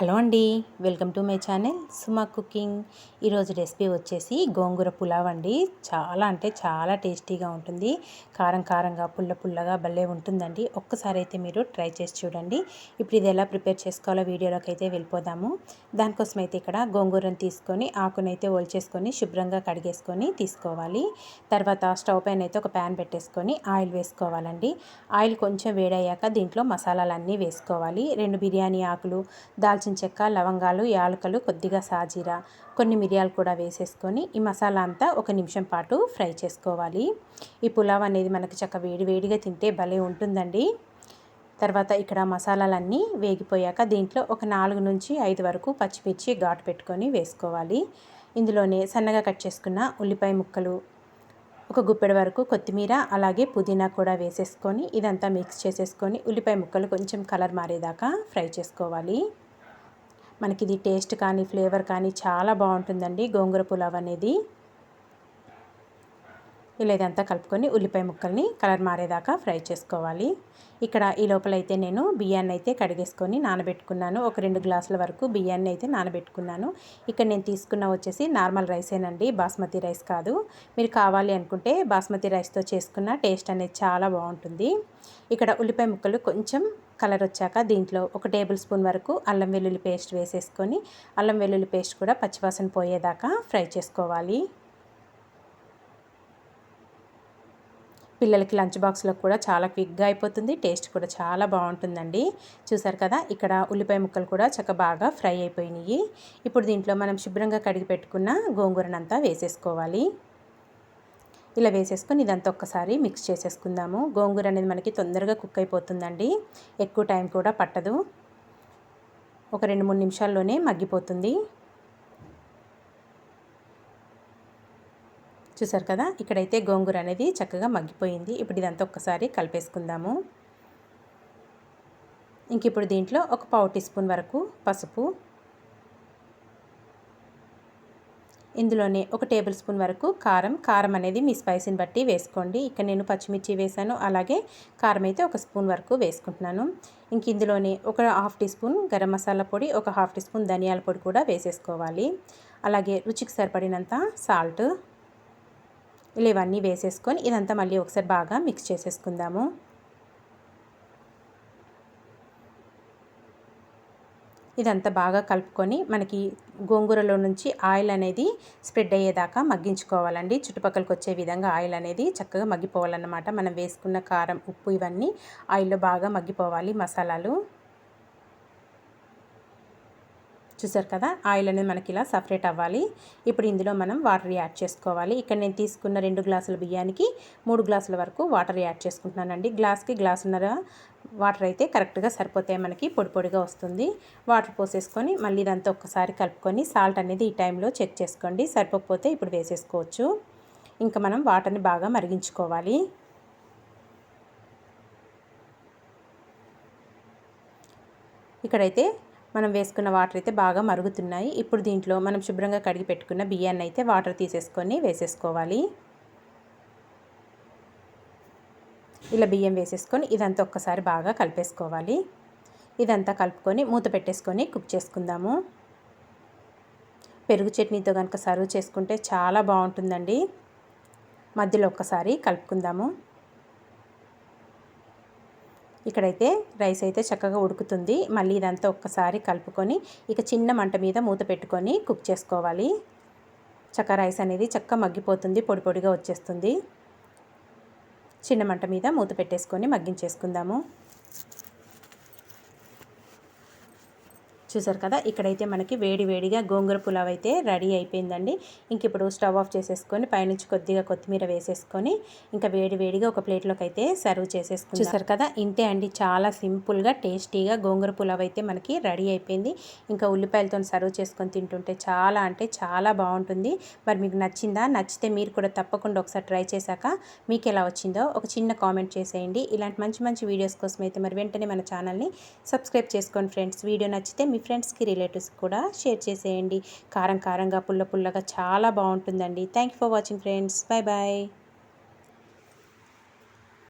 Hello అండి welcome to my channel Suma cooking. ఈరోజు recipe వచ్చేసి గోంగూర పులావ్ అండి. చాలా అంటే చాలా టేస్టీగా ఉంటుంది. కారం కారంగా పుల్ల పుల్లగా భలే ఉంటుందండి. ఒక్కసారి అయితే మీరు ట్రై చేసి చూడండి. ఇప్పుడు ఇది ఎలా ప్రిపేర్ చేసుకోవాలో వీడియోలోకి అయితే వెళ్ళిపోదాము. దానికోసం అయితే ఇక్కడ గోంగూరను తీసుకొని ఆకునైతే ఓల్చేసుకొని శుభ్రంగా కడిగేసుకొని తీసుకోవాలి. తర్వాత స్టవ్ పైన అయితే ఒక ప్యాన్ పెట్టేసుకొని ఆయిల్ వేసుకోవాలండి. ఆయిల్ కొంచెం వేడయ్యాక దీంట్లో మసాలాలన్నీ వేసుకోవాలి. రెండు బిర్యానీ ఆకులు దాల్చిన దాల్చిన చెక్క లవంగాలు యాలకులు కొద్దిగా సాజీరా కొన్ని మిరియాలు కూడా వేసేసుకొని ఈ మసాలా అంతా ఒక నిమిషం పాటు ఫ్రై చేసుకోవాలి. ఈ పులావ్ అనేది మనకి చక్క వేడి వేడిగా తింటే భలే ఉంటుందండి. తర్వాత ఇక్కడ మసాలాలన్నీ వేగిపోయాక దీంట్లో ఒక నాలుగు నుంచి ఐదు వరకు పచ్చిమిర్చి ఘాటు పెట్టుకొని వేసుకోవాలి. ఇందులోనే సన్నగా కట్ చేసుకున్న ఉల్లిపాయ ముక్కలు ఒక గుప్పెడు వరకు కొత్తిమీర అలాగే పుదీనా కూడా వేసేసుకొని ఇదంతా మిక్స్ చేసేసుకొని ఉల్లిపాయ ముక్కలు కొంచెం కలర్ మారేదాకా ఫ్రై చేసుకోవాలి. మనకి ఇది టేస్ట్ కానీ ఫ్లేవర్ కానీ చాలా బాగుంటుందండి గోంగూర పులావ్ అనేది. ఇలా ఇదంతా కలుపుకొని ఉల్లిపాయ ముక్కల్ని కలర్ మారేదాకా ఫ్రై చేసుకోవాలి. ఇక్కడ ఈ లోపలైతే నేను బియ్యాన్ని అయితే కడిగేసుకొని నానబెట్టుకున్నాను. ఒక రెండు గ్లాసుల వరకు బియ్యాన్ని అయితే నానబెట్టుకున్నాను. ఇక్కడ నేను తీసుకున్న వచ్చేసి నార్మల్ రైసేనండి బాస్మతి రైస్ కాదు. మీరు కావాలి అనుకుంటే బాస్మతి రైస్తో చేసుకున్న టేస్ట్ అనేది చాలా బాగుంటుంది. ఇక్కడ ఉల్లిపాయ ముక్కలు కొంచెం కలర్ వచ్చాక దీంట్లో ఒక టేబుల్ స్పూన్ వరకు అల్లం వెల్లుల్లి పేస్ట్ వేసేసుకొని అల్లం వెల్లుల్లి పేస్ట్ కూడా పచ్చివాసన పోయేదాకా ఫ్రై చేసుకోవాలి. పిల్లలకి లంచ్ బాక్స్లో కూడా చాలా క్విక్గా అయిపోతుంది. టేస్ట్ కూడా చాలా బాగుంటుందండి. చూసారు కదా ఇక్కడ ఉల్లిపాయ ముక్కలు కూడా చక్క బాగా ఫ్రై అయిపోయినాయి. ఇప్పుడు దీంట్లో మనం శుభ్రంగా కడిగి పెట్టుకున్న గోంగూరనంతా వేసేసుకోవాలి. ఇలా వేసేసుకొని ఇదంతా ఒక్కసారి మిక్స్ చేసేసుకుందాము. గోంగూర అనేది మనకి తొందరగా కుక్ అయిపోతుందండి. ఎక్కువ టైం కూడా పట్టదు. ఒక రెండు మూడు నిమిషాల్లోనే మగ్గిపోతుంది. చూసారు కదా? ఇక్కడైతే గోంగూర అనేది చక్కగా మగ్గిపోయింది. ఇప్పుడు ఇదంతా ఒక్కసారి కలిపేసుకుందాము. ఇంక ఇప్పుడు దీంట్లో ఒక పావు టీ స్పూన్ వరకు పసుపు. ఇందులోనే ఒక టేబుల్ స్పూన్ వరకు కారం. కారం అనేది మీ స్పైసీని బట్టి వేసుకోండి. ఇక్కడ నేను పచ్చిమిర్చి వేసాను. అలాగే కారం అయితే ఒక స్పూన్ వరకు వేసుకుంటున్నాను. ఇంక ఇందులోనే ఒక half teaspoon garam masala పొడి ఒక హాఫ్ టీ స్పూన్ ధనియాల పొడి కూడా వేసేసుకోవాలి. అలాగే రుచికి సరిపడినంత సాల్ట్ ఇలా ఇవన్నీ వేసేసుకొని ఇదంతా మళ్ళీ ఒకసారి బాగా మిక్స్ చేసేసుకుందాము. ఇదంతా బాగా కలుపుకొని మనకి గోంగూరలో నుంచి ఆయిల్ అనేది స్ప్రెడ్ అయ్యేదాకా మగ్గించుకోవాలండి. చుట్టుపక్కలకి వచ్చే విధంగా ఆయిల్ అనేది చక్కగా మగ్గిపోవాలన్నమాట. మనం వేసుకున్న కారం ఉప్పు ఇవన్నీ ఆయిల్లో బాగా మగ్గిపోవాలి మసాలాలు. చూసారు కదా? ఆయిల్ అనేది మనకి ఇలా సపరేట్ అవ్వాలి. ఇప్పుడు ఇందులో మనం వాటర్ యాడ్ చేసుకోవాలి. ఇక్కడ నేను తీసుకున్న రెండు గ్లాసుల బియ్యానికి మూడు గ్లాసుల వరకు వాటర్ యాడ్ చేసుకుంటున్నానండి. గ్లాస్కి గ్లాసున్నర వాటర్ అయితే కరెక్ట్గా సరిపోతాయి మనకి పొడి పొడిగా వస్తుంది. వాటర్ పోసేసుకొని మళ్ళీ ఇదంతా ఒక్కసారి కలుపుకొని సాల్ట్ అనేది ఈ టైంలో చెక్ చేసుకోండి. సరిపోకపోతే ఇప్పుడు వేసేసుకోవచ్చు. ఇంకా మనం వాటర్ని బాగా మరిగించుకోవాలి. ఇక్కడైతే మనం వేసుకున్న వాటర్ అయితే బాగా మరుగుతున్నాయి. ఇప్పుడు దీంట్లో మనం శుభ్రంగా కడిగి పెట్టుకున్న బియ్యాన్ని అయితే వాటర్ తీసేసుకొని వేసేసుకోవాలి. ఇలా బియ్యం వేసేసుకొని ఇదంతా ఒక్కసారి బాగా కలిపేసుకోవాలి. ఇదంతా కలుపుకొని మూత పెట్టేసుకొని కుక్ చేసుకుందాము. పెరుగు చట్నీతో కనుక సర్వ్ చేసుకుంటే చాలా బాగుంటుందండి. మధ్యలో ఒక్కసారి కలుపుకుందాము. ఇక్కడైతే రైస్ అయితే చక్కగా ఉడుకుతుంది. మళ్ళీ ఇదంతా ఒక్కసారి కలుపుకొని ఇక చిన్న మంట మీద మూత పెట్టుకొని కుక్ చేసుకోవాలి. చక్క రైస్ అనేది చక్క మగ్గిపోతుంది పొడి పొడిగా వచ్చేస్తుంది. చిన్న మంట మీద మూత పెట్టేసుకొని మగ్గించేసుకుందాము. చూసారు కదా ఇక్కడైతే మనకి వేడి వేడిగా గోంగూర పులావ్ అయితే రెడీ అయిపోయిందండి. ఇంక ఇప్పుడు స్టవ్ ఆఫ్ చేసేసుకొని పైనుంచి కొద్దిగా కొత్తిమీర వేసేసుకొని ఇంకా వేడి వేడిగా ఒక ప్లేట్లోకి అయితే సర్వ్ చేసేసుకుని చూసారు కదా ఇంతే అండి. చాలా సింపుల్గా టేస్టీగా గోంగూర పులావ్ అయితే మనకి రెడీ అయిపోయింది. ఇంకా ఉల్లిపాయలతో సర్వ్ చేసుకొని తింటుంటే చాలా అంటే చాలా బాగుంటుంది. మరి మీకు నచ్చిందా? నచ్చితే మీరు కూడా తప్పకుండా ఒకసారి ట్రై చేశాక మీకు ఎలా వచ్చిందో ఒక చిన్న కామెంట్ చేసేయండి. ఇలాంటి మంచి మంచి వీడియోస్ కోసం అయితే మరి వెంటనే మన ఛానల్ని సబ్స్క్రైబ్ చేసుకోండి ఫ్రెండ్స్. వీడియో నచ్చితే మీ ఫ్రెండ్స్కి రిలేటివ్స్కి కూడా షేర్ చేసేయండి. కారం కారంగా పుల్ల పుల్లగా చాలా బాగుంటుందండి. Thank for watching friends. Bye bye